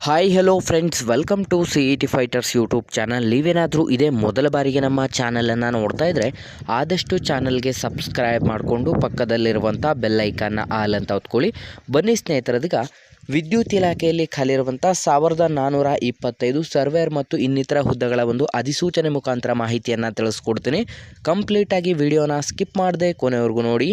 Hi hello friends welcome to C E T fighters YouTube channel ನೀವೇನಾದರೂ ಇದೇ ಮೊದಲ ಬಾರಿಗೆ ನಮ್ಮ ಚಾನಲನ್ನು ನೋಡ್ತಾ ಇದ್ದರೆ ಆದಷ್ಟು ಚಾನಲ್ಗೆ ಸಬ್ಸ್ಕ್ರೈಬ್ ಮಾಡಿಕೊಂಡು ಪಕ್ಕದಲ್ಲಿರುವಂಥ ಬೆಲ್ಲೈಕನ್ನ ಆಲ್ ಅಂತ ಹೊತ್ಕೊಳ್ಳಿ. ಬನ್ನಿ ಸ್ನೇಹಿತರದೀಗ ವಿದ್ಯುತ್ ಇಲಾಖೆಯಲ್ಲಿ ಖಾಲಿರುವಂಥ ಸಾವಿರದ ನಾನ್ನೂರ ಇಪ್ಪತ್ತೈದು ಸರ್ವೇರ್ ಮತ್ತು ಇನ್ನಿತರ ಹುದ್ದೆಗಳ ಒಂದು ಅಧಿಸೂಚನೆ ಮುಖಾಂತರ ಮಾಹಿತಿಯನ್ನು ತಿಳಿಸ್ಕೊಡ್ತೀನಿ. ಕಂಪ್ಲೀಟಾಗಿ ವಿಡಿಯೋನ ಸ್ಕಿಪ್ ಮಾಡದೆ ಕೊನೆವರೆಗೂ ನೋಡಿ.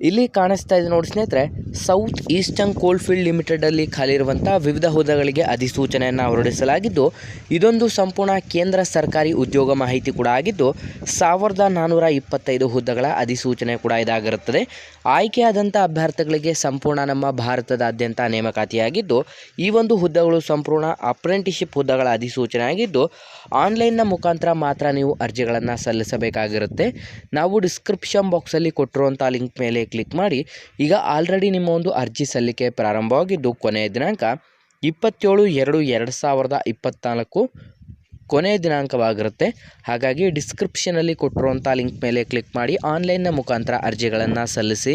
ಇಲ್ಲಿ ಕಾಣಿಸ್ತಾ ಇದೆ ನೋಡಿ ಸ್ನೇಹಿತರೆ ಸೌತ್ ಈಸ್ಟರ್ನ್ ಕೋಲ್ಫೀಲ್ಡ್ ಲಿಮಿಟೆಡಲ್ಲಿ ಖಾಲಿರುವಂಥ ವಿವಿಧ ಹುದ್ದೆಗಳಿಗೆ ಅಧಿಸೂಚನೆಯನ್ನು ಹೊರಡಿಸಲಾಗಿದ್ದು, ಇದೊಂದು ಸಂಪೂರ್ಣ ಕೇಂದ್ರ ಸರ್ಕಾರಿ ಉದ್ಯೋಗ ಮಾಹಿತಿ ಕೂಡ ಆಗಿದ್ದು, ಸಾವಿರದ ನಾನ್ನೂರ ಇಪ್ಪತ್ತೈದು ಹುದ್ದೆಗಳ ಅಧಿಸೂಚನೆ ಕೂಡ ಇದಾಗಿರುತ್ತದೆ. ಆಯ್ಕೆಯಾದಂಥ ಅಭ್ಯರ್ಥಿಗಳಿಗೆ ಸಂಪೂರ್ಣ ನಮ್ಮ ಭಾರತದಾದ್ಯಂತ ನೇಮಕಾತಿಯಾಗಿದ್ದು, ಈ ಒಂದು ಹುದ್ದೆಗಳು ಸಂಪೂರ್ಣ ಅಪ್ರೆಂಟಿಶಿಪ್ ಹುದ್ದೆಗಳ ಅಧಿಸೂಚನೆ ಆಗಿದ್ದು ಆನ್ಲೈನ್ನ ಮುಖಾಂತರ ಮಾತ್ರ ನೀವು ಅರ್ಜಿಗಳನ್ನು ಸಲ್ಲಿಸಬೇಕಾಗಿರುತ್ತೆ. ನಾವು ಡಿಸ್ಕ್ರಿಪ್ಷನ್ ಬಾಕ್ಸಲ್ಲಿ ಕೊಟ್ಟಿರುವಂಥ ಲಿಂಕ್ ಮೇಲೆ ಕ್ಲಿಕ್ ಮಾಡಿ, ಈಗ ಆಲ್ರೆಡಿ ನಿಮ್ಮ ಒಂದು ಅರ್ಜಿ ಸಲ್ಲಿಕೆ ಪ್ರಾರಂಭವಾಗಿದ್ದು, ಕೊನೆಯ ದಿನಾಂಕ ಇಪ್ಪತ್ತೇಳು ಎರಡು ಎರಡು ಸಾವಿರದ ಇಪ್ಪತ್ತ್ನಾಲ್ಕು ಕೊನೆಯ ದಿನಾಂಕವಾಗಿರುತ್ತೆ. ಹಾಗಾಗಿ ಡಿಸ್ಕ್ರಿಪ್ಷನಲ್ಲಿ ಕೊಟ್ಟಿರುವಂಥ ಲಿಂಕ್ ಮೇಲೆ ಕ್ಲಿಕ್ ಮಾಡಿ ಆನ್ಲೈನ್ನ ಮುಖಾಂತರ ಅರ್ಜಿಗಳನ್ನು ಸಲ್ಲಿಸಿ.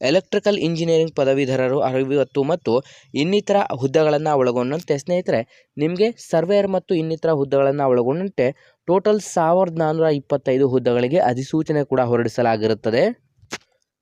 ಎಲೆಕ್ಟ್ರಿಕಲ್ ಇಂಜಿನಿಯರಿಂಗ್ ಪದವೀಧರರು ಅರಿವತ್ತು ಮತ್ತು ಇನ್ನಿತರ ಹುದ್ದೆಗಳನ್ನು ಒಳಗೊಂಡಂತೆ. ಸ್ನೇಹಿತರೆ, ನಿಮಗೆ ಸರ್ವೇಯರ್ ಮತ್ತು ಇನ್ನಿತರ ಹುದ್ದೆಗಳನ್ನು ಒಳಗೊಂಡಂತೆ ಟೋಟಲ್ ಸಾವಿರದ ನಾನ್ನೂರ ಇಪ್ಪತ್ತೈದು ಹುದ್ದೆಗಳಿಗೆ ಅಧಿಸೂಚನೆ ಕೂಡ ಹೊರಡಿಸಲಾಗಿರುತ್ತದೆ.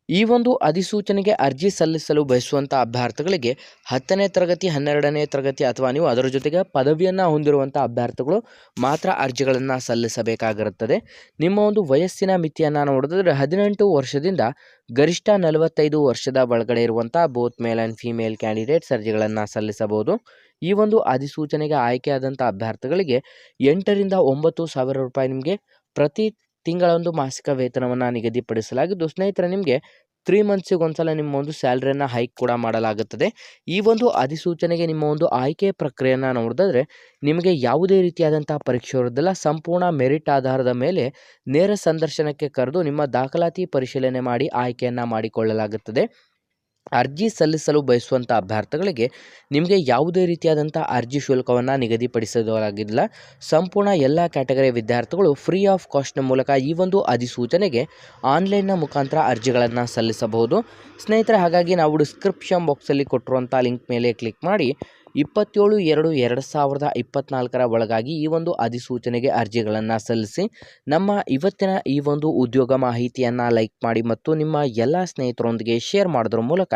ಈ ಒಂದು ಅಧಿಸೂಚನೆಗೆ ಅರ್ಜಿ ಸಲ್ಲಿಸಲು ಬಯಸುವಂಥ ಅಭ್ಯರ್ಥಿಗಳಿಗೆ ಹತ್ತನೇ ತರಗತಿ, ಹನ್ನೆರಡನೇ ತರಗತಿ ಅಥವಾ ನೀವು ಅದರ ಜೊತೆಗೆ ಪದವಿಯನ್ನು ಹೊಂದಿರುವಂಥ ಅಭ್ಯರ್ಥಿಗಳು ಮಾತ್ರ ಅರ್ಜಿಗಳನ್ನು ಸಲ್ಲಿಸಬೇಕಾಗಿರುತ್ತದೆ. ನಿಮ್ಮ ಒಂದು ವಯಸ್ಸಿನ ಮಿತಿಯನ್ನು ನೋಡಿದ್ರೆ ಹದಿನೆಂಟು ವರ್ಷದಿಂದ ಗರಿಷ್ಠ ನಲವತ್ತೈದು ವರ್ಷದ ಒಳಗಡೆ ಇರುವಂಥ both male and female candidates ಅರ್ಜಿಗಳನ್ನು ಸಲ್ಲಿಸಬಹುದು. ಈ ಒಂದು ಅಧಿಸೂಚನೆಗೆ ಆಯ್ಕೆಯಾದಂಥ ಅಭ್ಯರ್ಥಿಗಳಿಗೆ ಎಂಟರಿಂದ ಒಂಬತ್ತು ಸಾವಿರ ರೂಪಾಯಿ ನಿಮಗೆ ಪ್ರತಿ ತಿಂಗಳ ಒಂದು ಮಾಸಿಕ ವೇತನವನ್ನು ನಿಗದಿಪಡಿಸಲಾಗಿದ್ದು ಸ್ನೇಹಿತರೆ, ನಿಮಗೆ ತ್ರೀ ಮಂತ್ಸಿಗೆ ಒಂದ್ಸಲ ನಿಮ್ಮ ಒಂದು ಸ್ಯಾಲ್ರಿಯನ್ನು ಹೈಕ್ ಕೂಡ ಮಾಡಲಾಗುತ್ತದೆ. ಈ ಒಂದು ಅಧಿಸೂಚನೆಗೆ ನಿಮ್ಮ ಒಂದು ಆಯ್ಕೆ ಪ್ರಕ್ರಿಯೆಯನ್ನು ನೋಡಿದ್ರೆ ನಿಮಗೆ ಯಾವುದೇ ರೀತಿಯಾದಂಥ ಪರೀಕ್ಷೆ ಇರೋದಿಲ್ಲ ಸಂಪೂರ್ಣ ಮೆರಿಟ್ ಆಧಾರದ ಮೇಲೆ ನೇರ ಸಂದರ್ಶನಕ್ಕೆ ಕರೆದು ನಿಮ್ಮ ದಾಖಲಾತಿ ಪರಿಶೀಲನೆ ಮಾಡಿ ಆಯ್ಕೆಯನ್ನು ಮಾಡಿಕೊಳ್ಳಲಾಗುತ್ತದೆ. ಅರ್ಜಿ ಸಲ್ಲಿಸಲು ಬಯಸುವಂಥ ಅಭ್ಯರ್ಥಿಗಳಿಗೆ ನಿಮಗೆ ಯಾವುದೇ ರೀತಿಯಾದಂಥ ಅರ್ಜಿ ಶುಲ್ಕವನ್ನು ನಿಗದಿಪಡಿಸಲಾಗಿಲ್ಲ ಸಂಪೂರ್ಣ ಎಲ್ಲ ಕ್ಯಾಟಗರಿ ವಿದ್ಯಾರ್ಥಿಗಳು ಫ್ರೀ ಆಫ್ ಕಾಸ್ಟ್ನ ಮೂಲಕ ಈ ಒಂದು ಅಧಿಸೂಚನೆಗೆ ಆನ್ಲೈನ್ನ ಮುಖಾಂತರ ಅರ್ಜಿಗಳನ್ನು ಸಲ್ಲಿಸಬಹುದು. ಸ್ನೇಹಿತರೆ, ಹಾಗಾಗಿ ನಾವು ಡಿಸ್ಕ್ರಿಪ್ಷನ್ ಬಾಕ್ಸಲ್ಲಿ ಕೊಟ್ಟಿರುವಂಥ ಲಿಂಕ್ ಮೇಲೆ ಕ್ಲಿಕ್ ಮಾಡಿ ಇಪ್ಪತ್ತೇಳು ಎರಡು ಎರಡು ಸಾವಿರದ ಇಪ್ಪತ್ತ್ನಾಲ್ಕರ ಒಳಗಾಗಿ ಈ ಒಂದು ಅಧಿಸೂಚನೆಗೆ ಅರ್ಜಿಗಳನ್ನು ಸಲ್ಲಿಸಿ ನಮ್ಮ ಇವತ್ತಿನ ಈ ಒಂದು ಉದ್ಯೋಗ ಮಾಹಿತಿಯನ್ನು ಲೈಕ್ ಮಾಡಿ ಮತ್ತು ನಿಮ್ಮ ಎಲ್ಲ ಸ್ನೇಹಿತರೊಂದಿಗೆ ಶೇರ್ ಮಾಡೋದ್ರ ಮೂಲಕ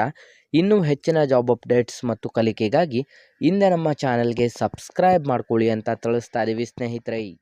ಇನ್ನೂ ಹೆಚ್ಚಿನ ಜಾಬ್ ಅಪ್ಡೇಟ್ಸ್ ಮತ್ತು ಕಲಿಕೆಗಾಗಿ ಹಿಂದೆ ನಮ್ಮ ಚಾನಲ್ಗೆ ಸಬ್ಸ್ಕ್ರೈಬ್ ಮಾಡ್ಕೊಳ್ಳಿ ಅಂತ ತಿಳಿಸ್ತಾ ಇದ್ದೀವಿ ಸ್ನೇಹಿತರೆ.